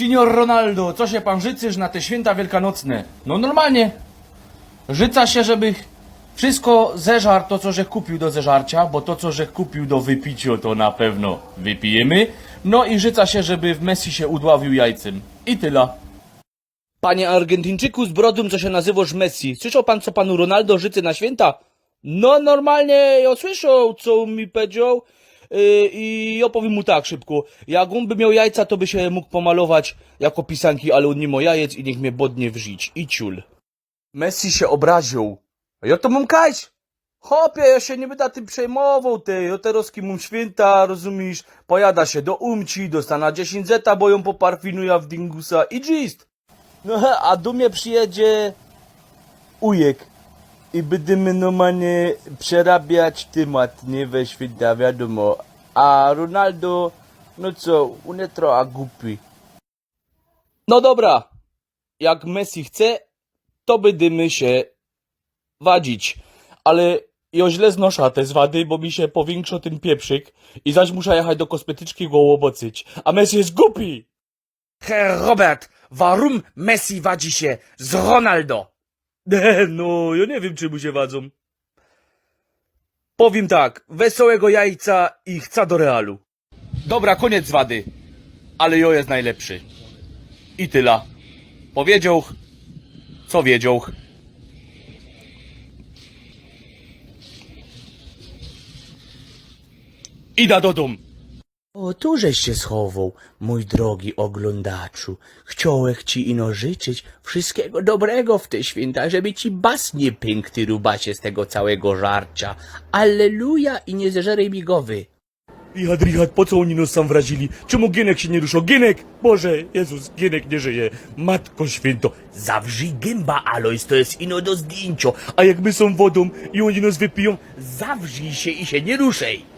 Senior Ronaldo, co się pan życzysz na te święta wielkanocne? No normalnie. Życa się, żeby wszystko zeżar to, co żech kupił do zeżarcia, bo to, co żech kupił do wypicia, to na pewno wypijemy. No i życa się, żeby w Messi się udławił jajcem. I tyle. Panie Argentyńczyku z brodą, co się nazywasz Messi, słyszał pan, co panu Ronaldo życzy na święta? No normalnie ja słyszał, co mi powiedział i ja powiem mu tak szybko. Jak on by miał jajca, to by się mógł pomalować jako pisanki, ale on nie ma jajec i niech mnie bodnie wrzić. I ciul. Messi się obraził. A ja to mam kajć? Chopie, ja się nie będę tym przejmował, ty. Ja teraz kim mam święta, rozumiesz? Pojada się do umci, dostana 10 zeta, bo ją poparfinuja w dingusa i gist. No, a do mnie przyjedzie ujek i będziemy normalnie przerabiać temat, nie we święta, wiadomo. A Ronaldo, no co, on jest trochę głupi. No dobra, jak Messi chce, to będziemy się wadzić. Ale ja źle znoszę te zwady, bo mi się powiększa ten pieprzyk i zaś muszę jechać do kosmetyczki go łobocyć. A Messi jest głupi! Herr Robert, warum Messi wadzi się z Ronaldo? No, ja nie wiem, czy mu się wadzą. Powiem tak, wesołego jajca i chca do realu. Dobra, koniec wady. Ale jo jest najlepszy. I tyle. Powiedział, co wiedział. Ida do dom. O, tu żeś się schował, mój drogi oglądaczu. Chciałech ci ino życzyć wszystkiego dobrego w te święta, żeby ci bas nie pękł, ty rubasie z tego całego żarcia. Alleluja i nie zeżerej migowy. Richard, Richard, po co oni nas sam wrazili? Czemu Gienek się nie ruszał? Gienek! Boże, Jezus, Gienek nie żyje. Matko święto. Zawrzyj gęba, Alois, to jest ino do zdjęcia. A jak my są wodą i oni nas wypiją? Zawrzyj się i się nie ruszej.